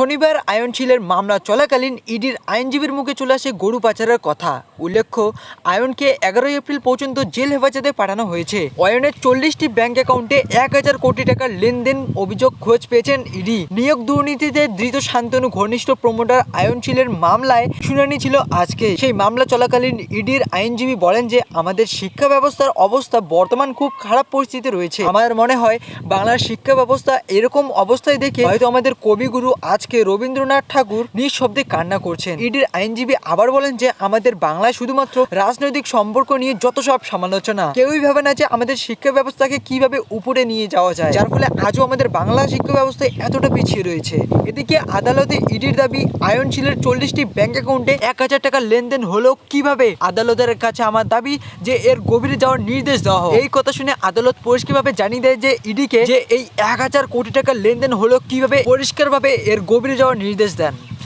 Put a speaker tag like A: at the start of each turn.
A: শনিবার আয়নশীলের মামলা চলাকালীন ইডির আইনজীবীর মুখে চলে আসে গরু পাচারের কথা। উল্লেখ্য, আয়নকে এগারোই এপ্রিল পর্যন্ত জেল হেফাজতে পাঠানো হয়েছে। অয়নের চল্লিশটি ব্যাংক অ্যাকাউন্টে এক হাজার কোটি টাকার লেনদেন অভিযোগ খোঁজ পেয়েছেন ইডি। নিয়োগ দুর্নীতিতে ধৃত শান্তনু ঘনিষ্ঠ প্রমোটার আয়নশীলের মামলায় শুনানি ছিল আজকে। সেই মামলা চলাকালীন ইডির আইনজীবী বলেন যে, আমাদের শিক্ষা ব্যবস্থার অবস্থা বর্তমান খুব খারাপ পরিস্থিতি রয়েছে। আমার মনে হয়, বাংলার শিক্ষা ব্যবস্থা এরকম অবস্থায় দেখে হয়তো আমাদের কবিগুরু আজকে রবীন্দ্রনাথ ঠাকুর নিঃশব্দে কান্না করছেন। ইডির আইনজীবী আবার বলেন যে, আমাদের বাংলায় শুধুমাত্র রাজনৈতিক সম্পর্ক নিয়ে যত সব সমালোচনা, কেউই ভাবে না যে আমাদের শিক্ষা ব্যবস্থাকে কীভাবে উপরে নিয়ে যাওয়া যায়। যার ফলে আজও আমাদের বাংলা শিক্ষা ব্যবস্থা এতটা পিছিয়ে রয়েছে। এদিকে আদালতে ইডির দাবি, আয়নশীলের চল্লিশটি ব্যাংক অ্যাকাউন্টে এক হাজার টাকা লেনদেন হলো কীভাবে? আদালতের কাছে আমার দাবি যে, এর গভীরে যাওয়ার নির্দেশ দেওয়া হোক। এই কথা শুনে আদালত পরিষ্কারভাবে জানিয়ে দেয় যে, ইডিকে যে, এই এক হাজার কোটি টাকার লেনদেন হলো কীভাবে পরিষ্কারভাবে এর গভীরে যাওয়ার নির্দেশ দেন।